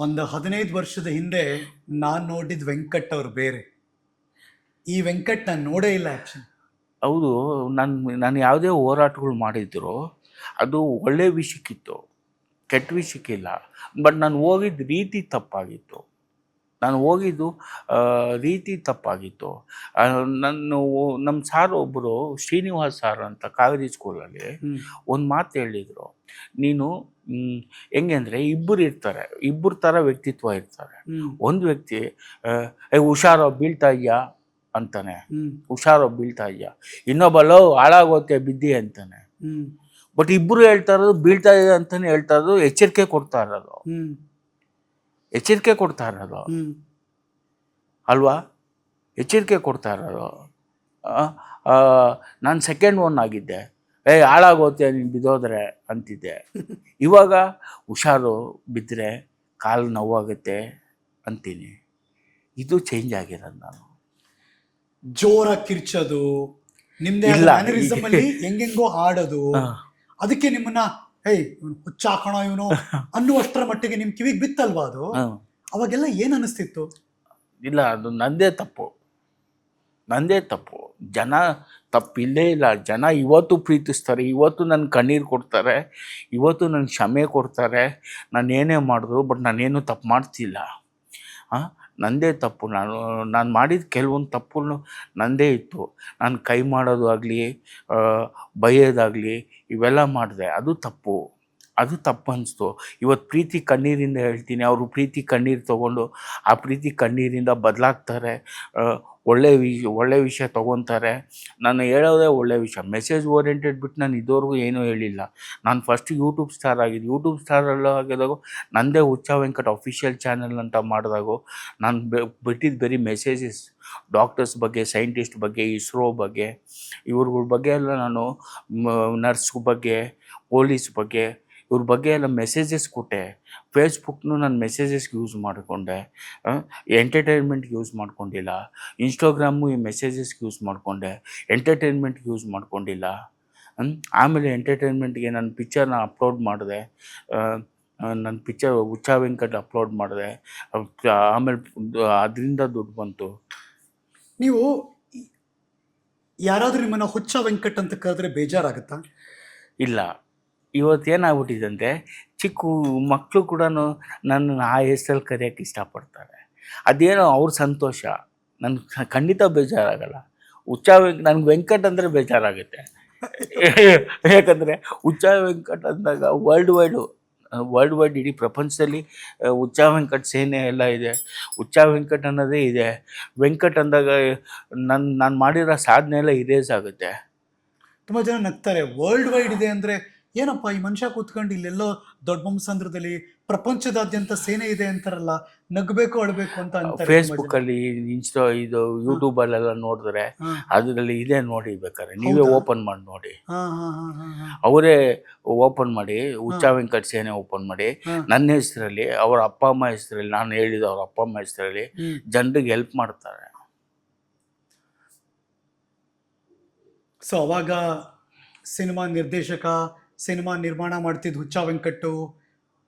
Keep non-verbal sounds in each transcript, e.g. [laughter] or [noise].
ಒಂದು ಹದಿನೈದು ವರ್ಷದ ಹಿಂದೆ ನಾನು ನೋಡಿದ ವೆಂಕಟ್ ಅವ್ರು ಬೇರೆ. ಈ ವೆಂಕಟ್ ನಾನು ನೋಡೇ ಇಲ್ಲ ಆ್ಯಕ್ಚುಲಿ ಹೌದು, ನಾನು ನಾನು ಯಾವುದೇ ಹೋರಾಟಗಳು ಮಾಡಿದ್ರು, ಅದು ಒಳ್ಳೆ ವಿಷಯಕ್ಕಿತ್ತು, ಕೆಟ್ಟ ವಿಷಯಕ್ಕಿಲ್ಲ, ಬಟ್ ನಾನು ಹೋಗಿದ್ದ ರೀತಿ ತಪ್ಪಾಗಿತ್ತು. ನಾನು ಹೋಗಿದ್ದು ರೀತಿ ತಪ್ಪಾಗಿತ್ತು. ನನ್ನ ನಾನು ನಮ್ಮ ಸಾರ್ ಒಬ್ಬರು ಶ್ರೀನಿವಾಸ್ ಸಾರ್ ಅಂತ ಕಾವೇರಿ ಸ್ಕೂಲಲ್ಲಿ ಒಂದು ಮಾತು ಹೇಳಿದರು. ನೀನು ಹೆಂಗೆ ಅಂದರೆ ಇಬ್ಬರು ಇರ್ತಾರೆ ಇಬ್ಬರು ಥರ ವ್ಯಕ್ತಿತ್ವ ಇರ್ತಾರೆ. ಒಂದು ವ್ಯಕ್ತಿ ಐ ಏ ಹುಷಾರೋ ಬೀಳ್ತಾ ಇದೆಯಾ ಅಂತಾನೆ. ಹುಷಾರೋ ಬೀಳ್ತಾ ಇದೆಯಾ. ಲವ್ ಹಾಳಾಗೋತೆ ಬಿದ್ದಿ ಅಂತಾನೆ. ಬಟ್ ಇಬ್ಬರು ಹೇಳ್ತಾ ಇರೋದು ಬೀಳ್ತಾ ಇದೆ ಅಂತಾನೆ ಹೇಳ್ತಾ ಇರೋದು ಎಚ್ಚರಿಕೆ ಕೊಡ್ತಾ ಇರೋದು. ಎಚ್ಚರಿಕೆ ಕೊಡ್ತಾ ಇರೋದು. ಅಲ್ವಾ? ಎಚ್ಚರಿಕೆ ಕೊಡ್ತಾ ಇರೋದು. ನಾನು ಸೆಕೆಂಡ್ ಒನ್ ಆಗಿದ್ದೆ. ಏ ಹಾಳಾಗೋತೆ ನೀನು ಬಿದ್ದೋದ್ರೆ ಅಂತಿದ್ದೆ. [laughs] ಇವಾಗ ಹುಷಾರು ಬಿದ್ದರೆ ಕಾಲು ನೋವಾಗುತ್ತೆ ಅಂತೀನಿ. ಇದು ಚೇಂಜ್ ಆಗಿರೋದು ನಾನು. ಜೋರಾಗಿ ಕಿರ್ಚೋದು ನಿಮ್ದೇ ಇಲ್ಲ. [laughs] ಹೆಂಗೆಂಗೋ ಹಾಡೋದು. ಅದಕ್ಕೆ ನಿಮ್ಮನ್ನ ಏಯ್ ಇವನು ಹುಚ್ಚಾಕೋಣ ಇವನು. [laughs] ಅನ್ನುವಷ್ಟರ ಮಟ್ಟಿಗೆ ನಿಮ್ ಕಿವಿಗೆ ಬಿತ್ತಲ್ವಾ ಅದು? ಅವಾಗೆಲ್ಲ ಏನ್ ಅನಿಸ್ತಿತ್ತು? ಇಲ್ಲ ಅದು ನಂದೇ ತಪ್ಪು. ನಂದೇ ತಪ್ಪು. ಜನ ತಪ್ಪಿಲ್ಲೇ ಇಲ್ಲ ಜನ ಇವತ್ತು ಪ್ರೀತಿಸ್ತಾರೆ. ಇವತ್ತು ನನ್ನ ಕಣ್ಣೀರು ಕೊಡ್ತಾರೆ. ಇವತ್ತು ನನ್ನ ಕ್ಷಮೆ ಕೊಡ್ತಾರೆ. ನಾನು ಏನೇ ಮಾಡಿದ್ರು ಬಟ್ ನಾನೇನು ತಪ್ಪು ಮಾಡ್ತಿಲ್ಲ. ಹಾಂ? ನಂದೇ ತಪ್ಪು. ನಾನು ನಾನು ಮಾಡಿದ ಕೆಲವೊಂದು ತಪ್ಪುಗಳು ನನ್ನದೇ ಇತ್ತು. ನಾನು ಕೈ ಮಾಡೋದು ಆಗಲಿ ಬೈಯೋದಾಗಲಿ ಇವೆಲ್ಲ ಮಾಡಿದೆ. ಅದು ತಪ್ಪು. ಅದು ತಪ್ಪು ಅನಿಸ್ತು. ಇವತ್ತು ಪ್ರೀತಿ ಕಣ್ಣೀರಿಂದ ಹೇಳ್ತೀನಿ. ಅವರು ಪ್ರೀತಿ ಕಣ್ಣೀರು ತೊಗೊಂಡು ಆ ಪ್ರೀತಿ ಕಣ್ಣೀರಿಂದ ಬದಲಾಗ್ತಾರೆ. ಒಳ್ಳೆ ವಿ ಒಳ್ಳೆ ವಿಷಯ ತೊಗೊತಾರೆ. ನಾನು ಹೇಳೋದೇ ಒಳ್ಳೆ ವಿಷಯ. ಮೆಸೇಜ್ ಓರಿಯೆಂಟೆಡ್ ಬಿಟ್ಟು ನಾನು ಇದುವರೆಗೂ ಏನೂ ಹೇಳಿಲ್ಲ. ನಾನು ಫಸ್ಟ್ ಯೂಟ್ಯೂಬ್ ಸ್ಟಾರ್ ಆಗಿದ್ದು ಯೂಟ್ಯೂಬ್ ಸ್ಟಾರಲ್ಲೂ ಆಗಿದಾಗ ನಂದೇ ಉಚ್ಚ ವೆಂಕಟ್ ಅಫಿಷಿಯಲ್ ಚಾನಲ್ ಅಂತ ಮಾಡಿದಾಗ ನಾನು ಬಿಟ್ಟಿದ್ದು ಬರೀ ಮೆಸೇಜಸ್ ಡಾಕ್ಟರ್ಸ್ ಬಗ್ಗೆ ಸೈಂಟಿಸ್ಟ್ ಬಗ್ಗೆ, ಇಸ್ರೋ ಬಗ್ಗೆ, ಇವ್ರಗಳ ಬಗ್ಗೆ ಎಲ್ಲ ನಾನು ನರ್ಸ್ ಬಗ್ಗೆ ಪೊಲೀಸ್ ಬಗ್ಗೆ ಇವ್ರ ಬಗ್ಗೆ ಎಲ್ಲ ಮೆಸೇಜಸ್ ಕೊಟ್ಟೆ. ಫೇಸ್ಬುಕ್ನು ನಾನು ಮೆಸೇಜಸ್ಗೆ ಯೂಸ್ ಮಾಡಿಕೊಂಡೆ. ಎಂಟರ್ಟೈನ್ಮೆಂಟ್ಗೆ ಯೂಸ್ ಮಾಡ್ಕೊಂಡಿಲ್ಲ. ಇನ್ಸ್ಟಾಗ್ರಾಮು ಈ ಮೆಸೇಜಸ್ಗೆ ಯೂಸ್ ಮಾಡಿಕೊಂಡೆ. ಎಂಟರ್ಟೈನ್ಮೆಂಟ್ಗೆ ಯೂಸ್ ಮಾಡ್ಕೊಂಡಿಲ್ಲ? ಆಮೇಲೆ ಎಂಟರ್ಟೈನ್ಮೆಂಟ್ಗೆ ನನ್ನ ಪಿಕ್ಚರ್ನ ಅಪ್ಲೋಡ್ ಮಾಡಿದೆ. ನನ್ನ ಪಿಕ್ಚರ್ ಉಚ್ಚಾ ವೆಂಕಟ್ ಅಪ್ಲೋಡ್ ಮಾಡಿದೆ. ಆಮೇಲೆ ಅದರಿಂದ ದುಡ್ಡು ಬಂತು. ನೀವು ಯಾರಾದರೂ ನಿಮ್ಮನ್ನು ಹುಚ್ಚ ವೆಂಕಟ್ ಅಂತ ಕರೆದ್ರೆ ಬೇಜಾರಾಗುತ್ತಾ? ಇಲ್ಲ. ಇವತ್ತೇನಾಗ್ಬಿಟ್ಟಿದೆ ಅಂದರೆ ಚಿಕ್ಕ ಮಕ್ಕಳು ಕೂಡ ನನ್ನನ್ನು ಆ ಹೆಸರಲ್ಲಿ ಕರೆಯೋಕ್ಕೆ ಇಷ್ಟಪಡ್ತಾರೆ. ಅದೇನೋ ಅವ್ರ ಸಂತೋಷ. ನನ್ಗೆ ಖಂಡಿತ ಬೇಜಾರಾಗಲ್ಲ. ಹುಚ್ಚ ವೆಂಕ್, ನನಗೆ ವೆಂಕಟ್ ಅಂದರೆ ಬೇಜಾರಾಗುತ್ತೆ. ಯಾಕಂದರೆ ಹುಚ್ಚ ವೆಂಕಟ್ ಅಂದಾಗ ವರ್ಲ್ಡ್ ವೈಡು ವರ್ಲ್ಡ್ ವೈಡ್ ಇಡೀ ಪ್ರಪಂಚದಲ್ಲಿ ಹುಚ್ಚ ವೆಂಕಟ್ ಸೇನೆ ಎಲ್ಲ ಇದೆ. ಹುಚ್ಚ ವೆಂಕಟ್ ಅನ್ನೋದೇ ಇದೆ. ವೆಂಕಟ್ ಅಂದಾಗ ನನ್ನ ನಾನು ಮಾಡಿರೋ ಸಾಧನೆ ಎಲ್ಲ ಇರೇಸ್ ಆಗುತ್ತೆ. ತುಂಬ ಜನ ನಗ್ತಾರೆ. ವರ್ಲ್ಡ್ ವೈಡ್ ಇದೆ ಅಂದ್ರೆ ಏನಪ್ಪ ಈ ಮನುಷ್ಯ ಕೂತ್ಕೊಂಡು ಇಲ್ಲೆಲ್ಲೋ ದೊಡ್ಡ ಬೊಮ್ಮಸಂದ್ರದಲ್ಲಿ ಪ್ರಪಂಚದಾದ್ಯಂತ ಸೇನೆ ಇದೆ ಅಂತಾರಲ್ಲ ನಗ್ಬೇಕು ಅಳ್ಬೇಕು ಅಂತ ಅಂತಾರೆ ಅಲ್ಲಿ. ಇನ್ಸ್ಟಾ ಇದು ಯೂಟ್ಯೂಬಲ್ಲೆಲ್ಲ ನೋಡಿದ್ರೆ ಹಾ, ಅದರಲ್ಲಿ ಇದೆ ನೋಡಿ ಬೇಕಾದ್ರೆ. ನೀವೇ ಓಪನ್ ಮಾಡಿ ನೋಡಿ. ಅವರೇ ಓಪನ್ ಮಾಡಿ ಉಚ್ಚಾ ವೆಂಕಟ್ ಸೇನೆ ಓಪನ್ ಮಾಡಿ ನನ್ನ ಹೆಸರಲ್ಲಿ ಅವರ ಅಪ್ಪ ಅಮ್ಮ ಹೆಸರಲ್ಲಿ ನಾನು ಹೇಳಿದ ಅವ್ರ ಅಪ್ಪ ಅಮ್ಮ ಹೆಸರಲ್ಲಿ. ಜನರಿಗೆ ಹೆಲ್ಪ್ ಮಾಡ್ತಾರೆ. ಸೊ ಅವಾಗ ಸಿನಿಮಾ ನಿರ್ದೇಶಕ ಸಿನಿಮಾ ನಿರ್ಮಾಣ ಮಾಡ್ತಿದ್ದು ಹುಚ್ಚ ವೆಂಕಟ್ಟು.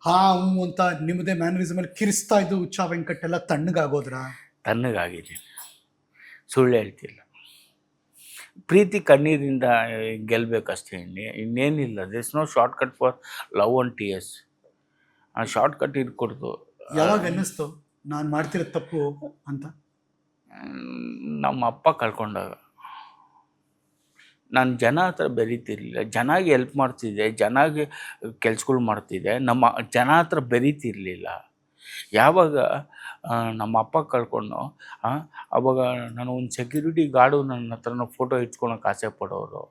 ಹಾ ಹ್ಞೂ ಅಂತ ನಿಮ್ಮದೇ ಮ್ಯಾನರಿಸಮ್ ಅಲ್ಲಿ ಕಿರಿಸ್ತಾ ಇದ್ದು ಹುಚ್ಚ ವೆಂಕಟ್ಟೆಲ್ಲ ತಣ್ಣಗಾಗೋದ್ರ? ತಣ್ಣಗಾಗಿದೆ. ಸುಳ್ಳು ಹೇಳ್ತಿಲ್ಲ. ಪ್ರೀತಿ ಕಣ್ಣೀರಿಂದ ಗೆಲ್ಬೇಕಷ್ಟೇ ಇನ್ನೇ ಇನ್ನೇನಿಲ್ಲ. This no short cut for love and T S ಆ ಶಾರ್ಟ್ ಕಟ್ ಇಟ್ಕೊಡ್ತು ಯಾವಾಗ ಅನ್ನಿಸ್ತು? ನಾನು ಮಾಡ್ತಿರೋ ತಪ್ಪು ಅಂತ? ನಮ್ಮ ಅಪ್ಪ ಕಳ್ಕೊಂಡಾಗ. ನಾನು ಜನ ಹತ್ರ ಬೆರೀತಿರ್ಲಿಲ್ಲ. ಜನಾಗಿ ಹೆಲ್ಪ್ ಮಾಡ್ತಿದ್ದೆ, ಜನಾಗಿ ಕೆಲ್ಸಗಳು ಮಾಡ್ತಿದ್ದೆ. ನಮ್ಮ ಜನ ಹತ್ರ ಬೆರೀತಿರ್ಲಿಲ್ಲ. ಯಾವಾಗ ನಮ್ಮ ಅಪ್ಪ ಕಳ್ಕೊಂಡು ಆವಾಗ ನಾನು ಒಂದು ಸೆಕ್ಯೂರಿಟಿ ಗಾರ್ಡು ನನ್ನ ಹತ್ರ ಫೋಟೋ ಇಟ್ಕೊಳಕ್ಕೆ ಆಸೆ ಪಡೋರು.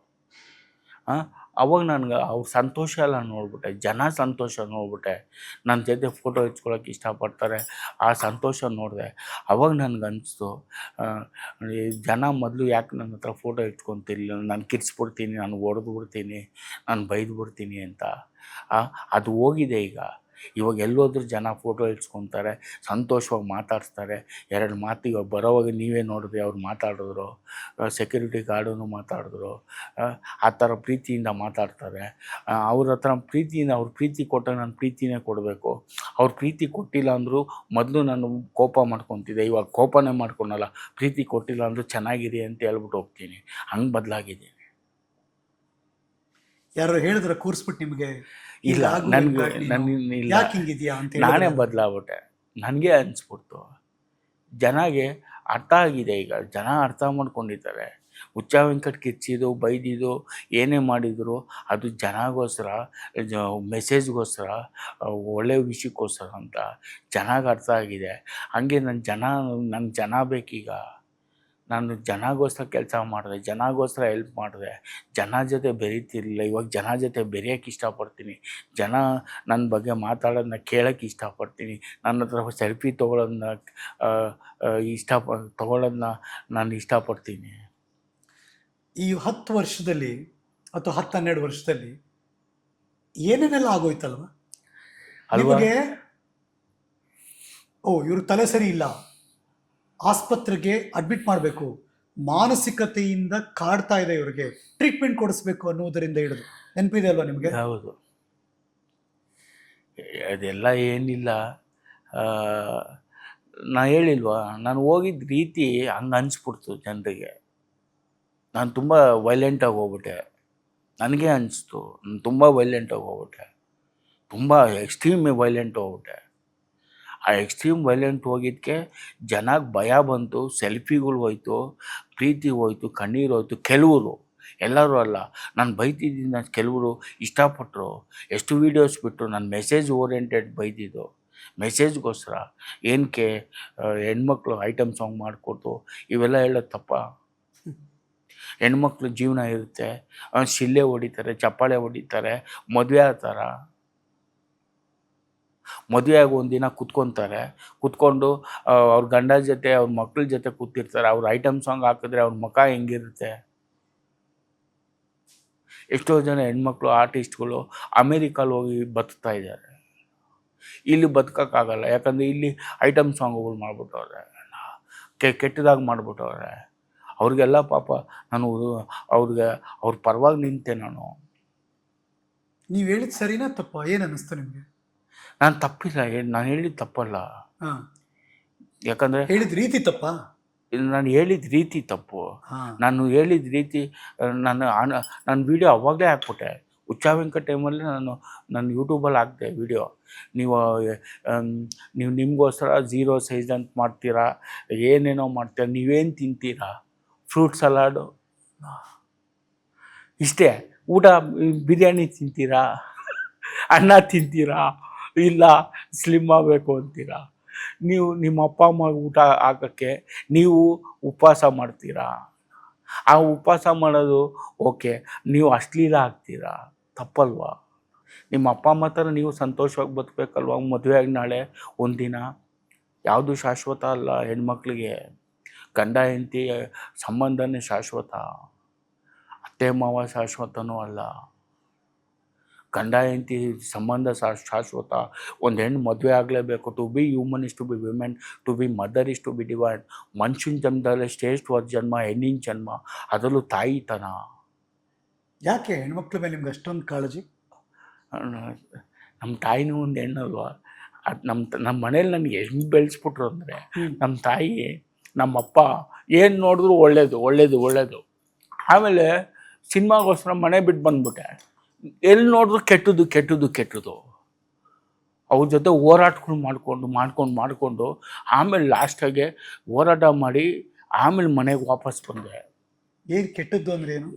ಅವಾಗ ನನಗೆ ಅವ್ರ ಸಂತೋಷ ಎಲ್ಲ ನೋಡ್ಬಿಟ್ಟೆ, ಜನ ಸಂತೋಷ ನೋಡಿಬಿಟ್ಟೆ. ನನ್ನ ಜೊತೆ ಫೋಟೋ ಹಚ್ಕೊಳಕ್ಕೆ ಇಷ್ಟಪಡ್ತಾರೆ, ಆ ಸಂತೋಷ ನೋಡಿದೆ. ಅವಾಗ ನನಗೆ ಅನಿಸ್ತು ಜನ ಮೊದಲು ಯಾಕೆ ನನ್ನ ಹತ್ರ ಫೋಟೋ ಇಟ್ಕೊತಿರ್ಲಿಲ್ಲ ನಾನು ಕಿರ್ಸ್ಬಿಡ್ತೀನಿ ನಾನು ಹೊಡೆದು ಬಿಡ್ತೀನಿ, ನಾನು ಬೈದ್ಬಿಡ್ತೀನಿ ಅಂತ. ಅದು ಹೋಗಿದೆ ಈಗ. ಇವಾಗ ಎಲ್ಲೋದ್ರೂ ಜನ ಫೋಟೋ ಇಡ್ಸ್ಕೊತಾರೆ ಸಂತೋಷವಾಗಿ ಮಾತಾಡ್ಸ್ತಾರೆ. ಎರಡು ಮಾತು ಇವಾಗ ಬರೋವಾಗ ನೀವೇ ನೋಡಿದ್ರಿ ಅವ್ರು ಮಾತಾಡಿದ್ರು ಸೆಕ್ಯೂರಿಟಿ ಗಾರ್ಡನ್ನು ಮಾತಾಡಿದ್ರು ಆ, ಥರ ಪ್ರೀತಿಯಿಂದ ಮಾತಾಡ್ತಾರೆ. ಅವ್ರ ಹತ್ರ ಪ್ರೀತಿಯಿಂದ ಅವ್ರ ಪ್ರೀತಿ ಕೊಟ್ಟಾಗ ನಾನು ಪ್ರೀತಿನೇ ಕೊಡಬೇಕು. ಅವ್ರ ಪ್ರೀತಿ ಕೊಟ್ಟಿಲ್ಲ ಅಂದರೂ ಮೊದಲು ನಾನು ಕೋಪ ಮಾಡ್ಕೊತಿದ್ದೆ. ಇವಾಗ ಕೋಪನೇ ಮಾಡ್ಕೊಳಲ್ಲ ಪ್ರೀತಿ ಕೊಟ್ಟಿಲ್ಲ ಅಂದರೂ ಚೆನ್ನಾಗಿರಿ ಅಂತ ಹೇಳ್ಬಿಟ್ಟು ಹೋಗ್ತೀನಿ. ಹಂಗೆ ಬದಲಾಗಿದ್ದೀನಿ. ಯಾರು ಹೇಳಿದ್ರೆ ಕೂರಿಸ್ಬಿಟ್ಟು ನಿಮಗೆ. ಇಲ್ಲ ನನಗೆ ನನ್ನ ಇಲ್ಲ. ಯಾಕೆ ಹಿಂಗಿದ್ಯಾ ಅಂತ ನಾನೇ ಬದಲಾಗ್ಬಿಟ್ಟೆ. ನನಗೆ ಅನಿಸ್ಬಿಡ್ತು. ಜನಗೆ ಅರ್ಥ ಆಗಿದೆ ಈಗ. ಜನ ಅರ್ಥ ಮಾಡ್ಕೊಂಡಿದ್ದಾರೆ. ಹುಚ್ಚ ವೆಂಕಟ್ ಕಿಚ್ಚಿದು ಬೈದಿದ್ದು ಏನೇ ಮಾಡಿದ್ರು ಅದು ಜನಗೋಸ್ಕರ ಮೆಸೇಜ್ಗೋಸ್ಕರ ಒಳ್ಳೆ ವಿಷಯಕ್ಕೋಸ್ಕರ ಅಂತ ಚೆನ್ನಾಗಿ ಅರ್ಥ ಆಗಿದೆ. ಹಾಗೆ ನನ್ನ ಜನ ನನ್ನ ಜನ ಬೇಕೀಗ. ನಾನು ಜನಗೋಸ್ಕರ ಕೆಲಸ ಮಾಡಿದೆ ಜನಗೋಸ್ಕರ ಹೆಲ್ಪ್ ಮಾಡಿದೆ. ಜನ ಜೊತೆ ಬೆರೀತಿರ್ಲಿಲ್ಲ ಇವಾಗ ಜನ ಜೊತೆ ಬೆರೆಯೋಕ್ಕೆ ಇಷ್ಟಪಡ್ತೀನಿ. ಜನ ನನ್ನ ಬಗ್ಗೆ ಮಾತಾಡೋದನ್ನ ಕೇಳೋಕ್ಕೆ ಇಷ್ಟಪಡ್ತೀನಿ. ನನ್ನ ಹತ್ರ ಸೆಲ್ಫಿ ತೊಗೊಳೋದನ್ನ ಇಷ್ಟ ತೊಗೊಳೋದನ್ನ ನಾನು ಇಷ್ಟಪಡ್ತೀನಿ. ಈ ಹತ್ತು ವರ್ಷದಲ್ಲಿ ಅಥವಾ ಹತ್ತು ಹನ್ನೆರಡು ವರ್ಷದಲ್ಲಿ ಏನೇನೆಲ್ಲ ಆಗೋಯ್ತಲ್ವ? ಅಲ್ವಾ? ಓ ಇವ್ರ ತಲೆ ಸರಿ ಇಲ್ಲ. ಆಸ್ಪತ್ರೆಗೆ ಅಡ್ಮಿಟ್ ಮಾಡಬೇಕು. ಮಾನಸಿಕತೆಯಿಂದ ಕಾಡ್ತಾ ಇದೆ ಇವರಿಗೆ. ಟ್ರೀಟ್ಮೆಂಟ್ ಕೊಡಿಸ್ಬೇಕು ಅನ್ನುವುದರಿಂದ ಹಿಡಿದು. ನೆನಪಿದೆ ಅಲ್ವಾ ನಿಮಗೆ? ಹೌದು. ಅದೆಲ್ಲ ಏನಿಲ್ಲ. ನಾ ಹೇಳಿಲ್ವಾ, ನಾನು ಹೋಗಿದ್ದ ರೀತಿ ಹಂಗೆ ಅನಿಸ್ಬಿಡ್ತು ಜನರಿಗೆ. ನಾನು ತುಂಬ ವೈಲೆಂಟಾಗಿ ಹೋಗ್ಬಿಟ್ಟೆ. ನನಗೆ ಅನಿಸ್ತು. ನಾನು ತುಂಬ ವೈಲೆಂಟಾಗಿ ಹೋಗ್ಬಿಟ್ಟೆ. ತುಂಬ ಎಕ್ಸ್ಟ್ರೀಮ್ ವೈಲೆಂಟ್ ಹೋಗ್ಬಿಟ್ಟೆ. ಆ ಎಕ್ಸ್ಟ್ರೀಮ್ ವೈಲೆಂಟ್ ಹೋಗಿದ್ದಕ್ಕೆ ಜನಕ್ಕೆ ಭಯ ಬಂತು ಸೆಲ್ಫಿಗಳು ಹೋಯ್ತು ಪ್ರೀತಿ ಹೋಯ್ತು ಕಣ್ಣೀರು ಹೋಯ್ತು ಕೆಲವರು ಎಲ್ಲರೂ ಅಲ್ಲ. ನಾನು ಬೈತಿದ್ದೀನಿ ನಾನು ಕೆಲವರು ಇಷ್ಟಪಟ್ಟರು ಎಷ್ಟು ವೀಡಿಯೋಸ್ ಬಿಟ್ಟರು ನಾನು ಮೆಸೇಜ್ ಓರಿಯೆಂಟೆಡ್ ಬೈದಿದ್ದು. ಮೆಸೇಜ್ಗೋಸ್ಕರ ಏನಕ್ಕೆ ಹೆಣ್ಮಕ್ಳು ಐಟಮ್ ಸಾಂಗ್ ಮಾಡಿಕೊಟ್ಟು ಇವೆಲ್ಲ ಹೇಳೋದು ತಪ್ಪ? ಹೆಣ್ಮಕ್ಳು ಜೀವನ ಇರುತ್ತೆ ಆ, ಶಿಲ್ಲೆ ಹೊಡಿತಾರೆ ಚಪ್ಪಾಳೆ ಹೊಡಿತಾರೆ ಮದುವೆ ಆಗ್ತಾರ ಮದುವೆ ಆಗಿ ಒಂದಿನ ಕುತ್ಕೊತಾರೆ. ಕುತ್ಕೊಂಡು ಅವ್ರ ಗಂಡ ಜೊತೆ, ಅವ್ರ ಮಕ್ಳ ಜೊತೆ ಕೂತಿರ್ತಾರೆ. ಅವ್ರ ಐಟಮ್ ಸಾಂಗ್ ಹಾಕಿದ್ರೆ ಅವ್ರ ಮುಖ ಹೆಂಗಿರುತ್ತೆ? ಎಷ್ಟೋ ಜನ ಹೆಣ್ಮಕ್ಳು, ಆರ್ಟಿಸ್ಟ್ಗಳು ಅಮೇರಿಕಲ್ಲಿ ಹೋಗಿ ಬದುಕ್ತಾ ಇದ್ದಾರೆ. ಇಲ್ಲಿ ಬದುಕೋಕ್ಕಾಗಲ್ಲ ಯಾಕಂದರೆ ಇಲ್ಲಿ ಐಟಮ್ ಸಾಂಗ್ಗಳು ಮಾಡ್ಬಿಟ್ಟವ್ರೆ. ಕೆ, ಕೆಟ್ಟದಾಗಿ ಮಾಡ್ಬಿಟ್ಟವ್ರೆ. ಅವ್ರಿಗೆಲ್ಲ ಪಾಪ ನಾನು, ಅವ್ರಿಗೆ, ಅವ್ರ ಪರವಾಗಿ ನಿಂತೆ ನಾನು. ನೀವು ಹೇಳಿದ ಸರಿನಾ ತಪ್ಪ? ಏನು ಅನ್ನಿಸ್ತು ನಿಮ್ಗೆ? ನಾನು ತಪ್ಪಿಲ್ಲ ನಾನು ಹೇಳಿದ ತಪ್ಪಲ್ಲ. ಹಾ. ಯಾಕಂದರೆ ಹೇಳಿದ ರೀತಿ ತಪ್ಪ? ನಾನು ಹೇಳಿದ ರೀತಿ ತಪ್ಪು. ನಾನು ಹೇಳಿದ ರೀತಿ ನಾನು ನಾನು ವೀಡಿಯೋ ಅವಾಗಲೇ ಹಾಕ್ಬಿಟ್ಟೆ. ಹುಚ್ಚ ವೆಂಕಟ ಟೈಮಲ್ಲಿ ನಾನು ನನ್ನ ಯೂಟ್ಯೂಬಲ್ಲಿ ಹಾಕಿದೆ ವಿಡಿಯೋ. ನೀವು ನೀವು ನಿಮಗೋಸ್ಕರ ಝೀರೋ ಸೈಜ್ ಅಂತ ಮಾಡ್ತೀರಾ ಏನೇನೋ ಮಾಡ್ತೀರಾ ನೀವೇನು ತಿಂತೀರಾ? Fruit salad? ಇಷ್ಟೇ. ಊಟ ಬಿರಿಯಾನಿ ತಿಂತೀರಾ? ಅನ್ನ ತಿಂತೀರಾ? ಇಲ್ಲ ಸ್ಲಿಮ್ ಆಗಬೇಕು ಅಂತೀರಾ? ನೀವು ನಿಮ್ಮ ಅಪ್ಪ, ಅಮ್ಮ ಊಟ ಹಾಕೋಕ್ಕೆ ನೀವು ಉಪವಾಸ ಮಾಡ್ತೀರಾ? ಆ ಉಪವಾಸ ಮಾಡೋದು ಓಕೆ, ನೀವು ಅಶ್ಲೀಲ ಆಗ್ತೀರಾ? ತಪ್ಪಲ್ವಾ? ನಿಮ್ಮ ಅಪ್ಪ, ಅಮ್ಮ ಥರ ನೀವು ಸಂತೋಷವಾಗಿ ಬದುಕಬೇಕಲ್ವ? ಮದುವೆಯಾಗಿ ನಾಳೆ ಒಂದಿನ? ಯಾವುದು ಶಾಶ್ವತ ಅಲ್ಲ ಹೆಣ್ಮಕ್ಳಿಗೆ. ಗಂಡ, ಹೆಂಡತಿ ಸಂಬಂಧನೇ ಶಾಶ್ವತ. ಅತ್ತೆ, ಮಾವ ಶಾಶ್ವತನೂ ಅಲ್ಲ. ಗಂಡ ಹೆಂಡತಿ ಸಂಬಂಧ ಸಾ ಶಾಶ್ವತ. ಒಂದು ಹೆಣ್ಣು ಮದುವೆ ಆಗಲೇಬೇಕು. To be human is to be women to be mother is to be divide ಮನುಷ್ಯನ ಜನ್ಮದಲ್ಲಿ ಶ್ರೇಷ್ಠವಾದ ಜನ್ಮ ಹೆಣ್ಣಿನ ಜನ್ಮ. ಅದರಲ್ಲೂ ತಾಯಿತನ. ಯಾಕೆ ಹೆಣ್ಮಕ್ಳ ಮೇಲೆ ನಿಮ್ಗೆ ಅಷ್ಟೊಂದು ಕಾಳಜಿ? ನಮ್ಮ ತಾಯಿನೂ ಒಂದು ಹೆಣ್ಣಲ್ವಾ? ಅದು ನಮ್ಮ ನಮ್ಮ ಮನೇಲಿ ನನಗೆ ಹೆಂಗೆ ಬೆಳೆಸ್ಬಿಟ್ರು ಅಂದರೆ ನಮ್ಮ ತಾಯಿ ನಮ್ಮಪ್ಪ ಏನು ನೋಡಿದ್ರು ಒಳ್ಳೇದು ಒಳ್ಳೇದು ಒಳ್ಳೇದು. ಆಮೇಲೆ ಸಿನಿಮಾಗೋಸ್ಕರ ಮನೆ ಬಿಟ್ಟು ಬಂದ್ಬಿಟ್ಟೆ. ಎಲ್ಲಿ ನೋಡಿದ್ರು ಕೆಟ್ಟದ್ದು ಕೆಟ್ಟದ್ದು ಕೆಟ್ಟದ್ದು. ಅವ್ರ ಜೊತೆ ಹೋರಾಟಗಳು ಮಾಡಿಕೊಂಡು ಮಾಡ್ಕೊಂಡು ಮಾಡಿಕೊಂಡು ಆಮೇಲೆ ಲಾಸ್ಟಾಗೆ ಹೋರಾಟ ಮಾಡಿ ಆಮೇಲೆ ಮನೆಗೆ ವಾಪಸ್ ಬಂದೆ. ಏನು ಕೆಟ್ಟದ್ದು ಅಂದ್ರೆ ಏನು?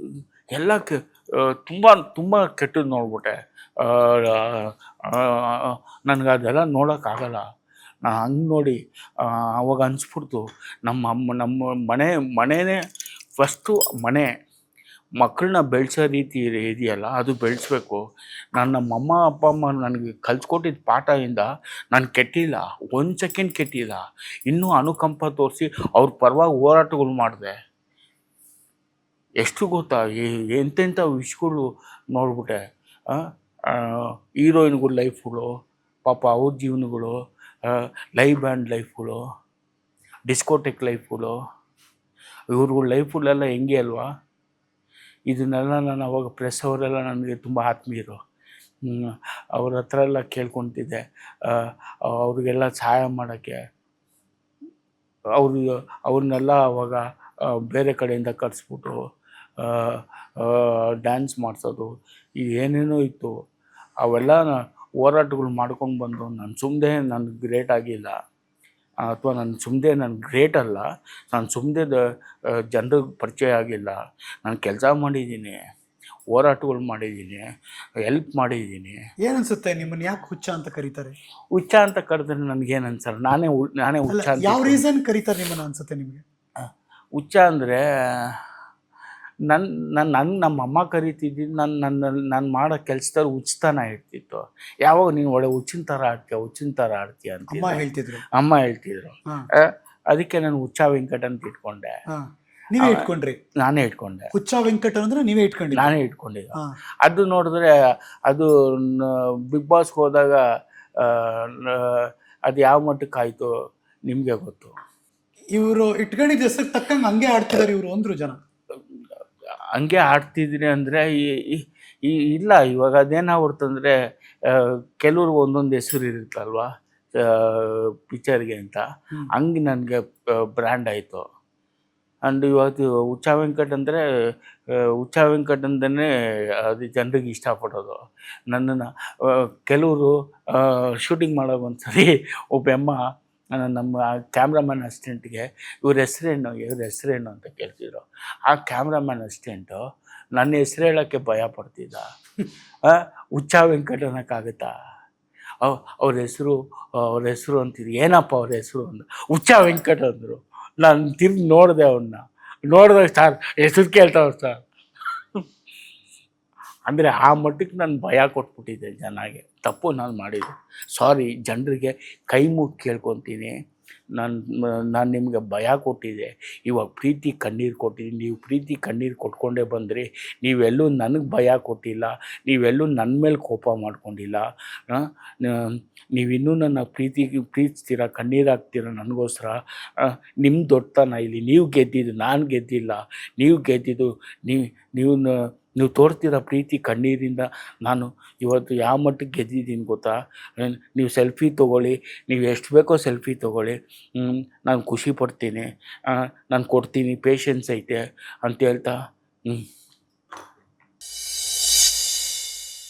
ಎಲ್ಲ ಕೆ ತುಂಬ ತುಂಬ ಕೆಟ್ಟದ್ದು ನೋಡ್ಬಿಟ್ಟೆ. ನನಗೆ ಅದೆಲ್ಲ ನೋಡೋಕ್ಕಾಗಲ್ಲ ನಾನು ಹಂಗೆ ನೋಡಿ ಅವಾಗ ಅನಿಸ್ಬಿಡ್ತು. ನಮ್ಮ ಅಮ್ಮ ನಮ್ಮ ಮನೆ ಮನೆಯೇ ಫಸ್ಟು ಮನೆ. ಮಕ್ಕಳನ್ನ ಬೆಳೆಸೋ ರೀತಿ ಇದೆಯಲ್ಲ, ಅದು ಬೆಳೆಸ್ಬೇಕು. ನಾನು ನಮ್ಮ ಅಮ್ಮ, ಅಪ್ಪ, ಅಮ್ಮ ನನಗೆ ಕಲ್ಸ್ಕೊಟ್ಟಿದ್ದ ಪಾಠದಿಂದ ನಾನು ಕೆಟ್ಟಿಲ್ಲ, ಒಂದು ಸೆಕೆಂಡ್ ಕೆಟ್ಟಿಲ್ಲ. ಇನ್ನೂ ಅನುಕಂಪ ತೋರಿಸಿ ಅವ್ರ ಪರವಾಗಿ ಹೋರಾಟಗಳು ಮಾಡಿದೆ. ಎಷ್ಟು ಗೊತ್ತಾ ಎಂತೆಂಥ ವಿಷಯಗಳು ನೋಡ್ಬಿಟ್ಟೆ. ಹೀರೋಯಿನ್ಗಳ ಲೈಫ್ಗಳು, ಪಾಪ ಅವ್ರ ಜೀವನಗಳು ಲೈವ್ ಬ್ಯಾಂಡ್ ಲೈಫ್ಗಳು, ಡಿಸ್ಕೋಟೆಕ್ ಲೈಫ್ಗಳು. ಇವ್ರುಗಳ ಲೈಫುಗಳೆಲ್ಲ ಹೆಂಗೆ ಅಲ್ವಾ? ಇದನ್ನೆಲ್ಲ ನಾನು ಅವಾಗ ಪ್ರೆಸ್ ಅವರೆಲ್ಲ ನನಗೆ ತುಂಬ ಆತ್ಮೀಯರು ಅವ್ರ ಹತ್ರ ಎಲ್ಲ ಕೇಳ್ಕೊತಿದ್ದೆ. ಅವ್ರಿಗೆಲ್ಲ ಸಹಾಯ ಮಾಡೋಕ್ಕೆ. ಅವರು, ಅವ್ರನ್ನೆಲ್ಲ ಅವಾಗ ಬೇರೆ ಕಡೆಯಿಂದ ಕರೆಸ್ಬಿಟ್ಟು ಡ್ಯಾನ್ಸ್ ಮಾಡಿಸೋದು ಏನೇನೋ ಇತ್ತು, ಅವೆಲ್ಲ ಹೋರಾಟಗಳು ಮಾಡ್ಕೊಂಡು ಬಂದು, ನಾನು ಸುಮ್ಮನೆ ನನಗೆ ಗ್ರೇಟ್ ಆಗಿಲ್ಲ. ಅಥವಾ ನಾನು ಸುಮ್ಮನೆ ನಾನು ಗ್ರೇಟ್ ಅಲ್ಲ ನಾನು ಸುಮ್ಮನೆ ಜನರಿಗೆ ಪರಿಚಯ ಆಗಿಲ್ಲ ನಾನು ಕೆಲಸ ಮಾಡಿದ್ದೀನಿ ಹೋರಾಟಗಳು ಮಾಡಿದ್ದೀನಿ ಹೆಲ್ಪ್ ಮಾಡಿದ್ದೀನಿ. ಏನನ್ಸುತ್ತೆ? ನಿಮ್ಮನ್ನು ಯಾಕೆ ಹುಚ್ಚ ಅಂತ ಕರೀತಾರೆ? ಹುಚ್ಚ ಅಂತ ಕರೆದ್ರೆ ನನಗೇನು ಅನ್ಸಲ್ಲ? ನಾನೇ ನಾನೇ ಹುಚ್ಚ ಯಾವ ರೀಸನ್ ಕರೀತಾರೆ ನಿಮ್ಮನ್ನು ಅನ್ಸುತ್ತೆ ನಿಮಗೆ? ಹುಚ್ಚ ಅಂದರೆ ನನ್ನ ನನ್ನ ನಂಗೆ ನಮ್ಮ ಅಮ್ಮ ಕರಿತಿದ್ದು ನನ್ನ ನನ್ನ ನಾನು ಮಾಡೋ ಕೆಲಸದಲ್ಲಿ ಉಚಿತನ ಇರ್ತಿತ್ತು ಯಾವಾಗ ನೀನು ಒಳ್ಳೆ ಹುಚ್ಚಿನ ಥರ ಆಡ್ತೀಯ ಹುಚ್ಚಿನ ಥರ ಆಡ್ತೀಯ ಅಂತ ಅಮ್ಮ ಹೇಳ್ತಿದ್ರು. ಅಮ್ಮ ಹೇಳ್ತಿದ್ರು. ಅದಕ್ಕೆ ನಾನು ಹುಚ್ಚ ವೆಂಕಟ ಅಂತ ಇಟ್ಕೊಂಡೆ. ನೀವೇ ಇಟ್ಕೊಂಡ್ರಿ? ನಾನೇ ಇಟ್ಕೊಂಡೆ. ಹುಚ್ಚ ವೆಂಕಟ ಅಂದ್ರೆ ನೀವೇ ಇಟ್ಕೊಂಡಿ ನಾನೇ ಇಟ್ಕೊಂಡಿದ್ದೆ. ಅದು ನೋಡಿದ್ರೆ ಅದು ಬಿಗ್ ಬಾಸ್ಗೆ ಹೋದಾಗ ಅದು ಯಾವ ಮಟ್ಟಕ್ಕೆ ಆಯಿತು ನಿಮಗೆ ಗೊತ್ತು. ಇವರು ಇಟ್ಕೊಂಡಿದ್ದ ಹೆಸರು ತಕ್ಕಂಗೆ ಹಂಗೆ ಆಡ್ತಿದ್ದಾರೆ ಇವರು ಅಂದರು ಜನ. ಹಂಗೆ ಆಡ್ತಿದ್ದೀನಿ ಅಂದರೆ ಈ ಇಲ್ಲ ಇವಾಗ ಅದೇನಾಗ್ಬಿಡ್ತಂದರೆ ಕೆಲವ್ರು ಒಂದೊಂದು ಹೆಸರು ಇರುತ್ತಲ್ವಾ ಪಿಕ್ಚರ್ಗೆ ಅಂತ. ಹಂಗೆ ನನಗೆ ಬ್ರ್ಯಾಂಡ್ ಆಯಿತು. ಆ್ಯಂಡ್ ಇವತ್ತು ಹುಚ್ಚ ವೆಂಕಟ್ ಅಂದರೆ ಹುಚ್ಚ ವೆಂಕಟ್ ಅಂತಲೇ ಅದು ಜನರಿಗೆ ಇಷ್ಟಪಡೋದು. ನನ್ನನ್ನು ಕೆಲವರು ಶೂಟಿಂಗ್ ಮಾಡೋ ಒಂದ್ಸರಿ ಒಬ್ಬ ಅಮ್ಮ ಆ, ನಮ್ಮ ಕ್ಯಾಮ್ರಾಮನ್ ಅಸಿಸ್ಟೆಂಟ್ಗೆ ಇವ್ರ ಹೆಸ್ರೇನು ಇವ್ರ ಹೆಸ್ರೇನು ಅಂತ ಕೇಳ್ತಿದ್ರು. ಆ ಕ್ಯಾಮ್ರಾಮನ್ ಅಸಿಸ್ಟೆಂಟು ನನ್ನ ಹೆಸ್ರು ಹೇಳೋಕ್ಕೆ ಭಯ ಪಡ್ತಿದ್ದ. ಹುಚ್ಚ ವೆಂಕಟನಕ್ಕಾಗುತ್ತಾ? ಅವ್ ಅವ್ರ ಹೆಸರು ಅವ್ರ ಹೆಸರು ಅಂತಿದ್ರು ಏನಪ್ಪ ಅವ್ರ ಹೆಸರು ಅಂದರು ಹುಚ್ಚ ವೆಂಕಟ ಅಂದರು. ನಾನು ತಿರ್ಗಿ ನೋಡಿದೆ ಅವನ್ನ ನೋಡಿದಾಗ ಸರ್ ಹೆಸರು ಕೇಳ್ತಾವ್ರು ಸರ್ ಅಂದರೆ ಆ ಮಟ್ಟಕ್ಕೆ ನಾನು ಭಯ ಕೊಟ್ಬಿಟ್ಟಿದ್ದೆ ಜನಗೆ. ತಪ್ಪು ನಾನು ಮಾಡಿದ್ದೆ. ಸಾರಿ ಜನರಿಗೆ ಕೈ ಮುಗಿ ಕೇಳ್ಕೊತೀನಿ. ನಾನು ನಾನು ನಿಮಗೆ ಭಯ ಕೊಟ್ಟಿದ್ದೆ. ಇವಾಗ ಪ್ರೀತಿ ಕಣ್ಣೀರು ಕೊಟ್ಟಿದ್ದೀನಿ. ನೀವು ಪ್ರೀತಿ ಕಣ್ಣೀರು ಕೊಟ್ಕೊಂಡೇ ಬಂದ್ರಿ. ನೀವೆಲ್ಲೂ ನನಗೆ ಭಯ ಕೊಟ್ಟಿಲ್ಲ. ನೀವೆಲ್ಲೂ ನನ್ನ ಮೇಲೆ ಕೋಪ ಮಾಡ್ಕೊಂಡಿಲ್ಲ. ನೀವಿನ್ನೂ ನನ್ನ ಪ್ರೀತಿ, ಪ್ರೀತಿಸ್ತೀರ, ಕಣ್ಣೀರು ಹಾಕ್ತೀರ ನನಗೋಸ್ಕರ? ನಿಮ್ಮ ದೊಡ್ಡತನ ಇಲ್ಲಿ. ನೀವು ಗೆದ್ದಿದ್ದು, ನಾನು ಗೆದ್ದಿಲ್ಲ. ನೀವು ಗೆದ್ದಿದ್ದು ನೀವು ನೀವು ನೀವು ತೋರ್ತಿರೋ ಪ್ರೀತಿ ಕಣ್ಣೀರಿಂದ, ನಾನು ಇವತ್ತು ಯಾವ ಮಟ್ಟಕ್ಕೆ ಗೆದ್ದಿದ್ದೀನಿ ಗೊತ್ತಾ? ನೀವು ಸೆಲ್ಫಿ ತೊಗೊಳ್ಳಿ, ನೀವು ಎಷ್ಟು ಬೇಕೋ ಸೆಲ್ಫಿ ತೊಗೊಳ್ಳಿ. ನಾನು ಖುಷಿ ಪಡ್ತೀನಿ. ನಾನು ಕೊಡ್ತೀನಿ ಪೇಷನ್ಸ್ ಐತೆ, ಅಂತ ಹೇಳ್ತಾ ಹ್ಞೂ